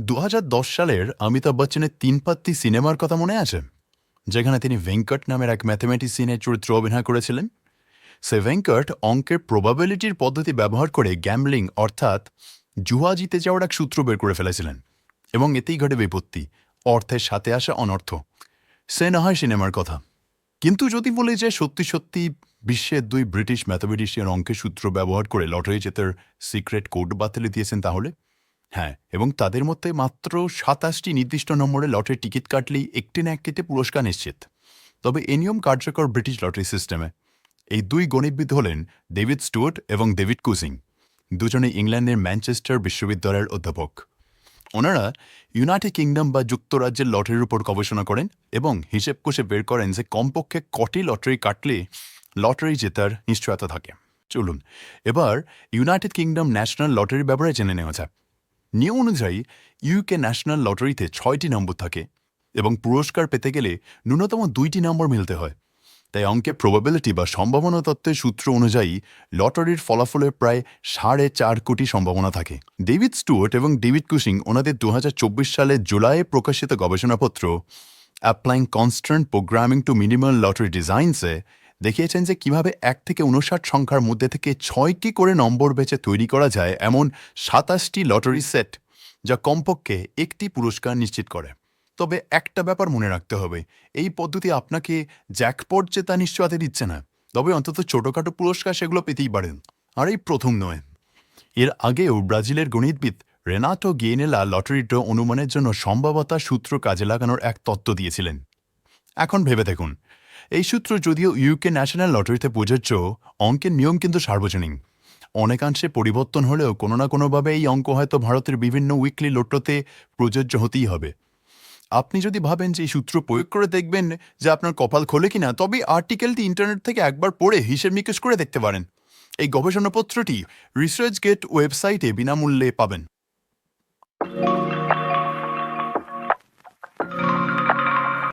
দু হাজার দশ সালের অমিতাভ বচ্চনের তিন পাত্তি সিনেমার কথা মনে আছে? যেখানে তিনি ভেঙ্কট নামের এক ম্যাথমেটিসিয়ানের চরিত্র অভিনয় করেছিলেন। সে ভেঙ্কট অঙ্কের প্রবাবিলিটির পদ্ধতি ব্যবহার করে গ্যামলিং অর্থাৎ জুয়া জিতে যাওয়ার এক সূত্র বের করে ফেলেছিলেন এবং এতেই ঘটে বিপত্তি, অর্থের সাথে আসা অনর্থ। সে না হয় সিনেমার কথা। কিন্তু যদি বলি যে সত্যি সত্যি বিশ্বের দুই ব্রিটিশ ম্যাথমেটিশিয়ান অঙ্কের সূত্র ব্যবহার করে লটারি জেতার সিক্রেট কোড বাতিলে দিয়েছেন তাহলে? হ্যাঁ এবং তাদের মধ্যে মাত্র সাতাশটি নির্দিষ্ট নম্বরে লটের টিকিট কাটলেই একটি না একটিতে পুরস্কার নিশ্চিত। তবে এ নিয়ম কার্যকর ব্রিটিশ লটারি সিস্টেমে। এই দুই গণিতবিদ হলেন ডেভিড স্টুয়ার্ট এবং ডেভিড কুসিং দুজনে ইংল্যান্ডের ম্যানচেস্টার বিশ্ববিদ্যালয়ের অধ্যাপক। ওনারা ইউনাইটেড কিংডম বা যুক্তরাজ্যের লটারির উপর গবেষণা করেন এবং হিসেব কষে বের করেন যে কমপক্ষে কটি লটারি কাটলে লটারি জেতার নিশ্চয়তা থাকে। চলুন, এবার ইউনাইটেড কিংডম ন্যাশনাল লটারির ব্যাপারে জেনে নেওয়া যাক। নিয়ম অনুযায়ী ইউকে ন্যাশনাল লটারিতে ছয়টি নম্বর থাকে এবং পুরস্কার পেতে গেলে ন্যূনতম দুইটি নম্বর মিলতে হয়। তাই অঙ্কে প্রবাবিলিটি বা সম্ভাবনা তত্ত্বের সূত্র অনুযায়ী লটারির ফলাফলের প্রায় সাড়ে চার কোটি সম্ভাবনা থাকে। ডেভিড স্টুয়ার্ট এবং ডেভিড কুশিং ওনাদের দু হাজার চব্বিশ সালে জুলাইয়ে প্রকাশিত গবেষণাপত্র applying constant programming to minimal lottery ডিজাইনসে দেখিয়েছেন যে কীভাবে এক থেকে উনষাট সংখ্যার মধ্যে থেকে ছয়টি করে নম্বর বেছে তৈরি করা যায় এমন সাতাশটি লটারি সেট যা কমপক্ষে একটি পুরস্কার নিশ্চিত করে। তবে একটা ব্যাপার মনে রাখতে হবে, এই পদ্ধতি আপনাকে জ্যাকপট জেতা নিশ্চয়তা দিচ্ছে না। তবে অন্তত ছোটখাটো পুরস্কার সেগুলো পেতেই পারেন, আর এই প্রথম নয়। এর আগেও ব্রাজিলের গণিতবিদ রেনাটো গিয়েনেলা লটারি ড্র অনুমানের জন্য সম্ভাবতা সূত্র কাজে লাগানোর এক তত্ত্ব দিয়েছিলেন। এখন ভেবে দেখুন। এই সূত্র যদিও ইউকে ন্যাশনাল লটারিতে প্রযোজ্য অঙ্কের নিয়ম কিন্তু সার্বজনীন। অনেকাংশে পরিবর্তন হলেও কোনো না কোনোভাবে এই অঙ্ক হয়তো ভারতের বিভিন্ন উইকলি লোটোতে প্রযোজ্য হতেই হবে। আপনি যদি ভাবেন যে এই সূত্র প্রয়োগ করে দেখবেন যে আপনার কপাল খোলে কিনা, তবে আর্টিকেলটি ইন্টারনেট থেকে একবার পড়ে হিসেব নিকেশ করে দেখতে পারেন। এই গবেষণাপত্রটি রিসার্চ গেট ওয়েবসাইটে বিনামূল্যে পাবেন।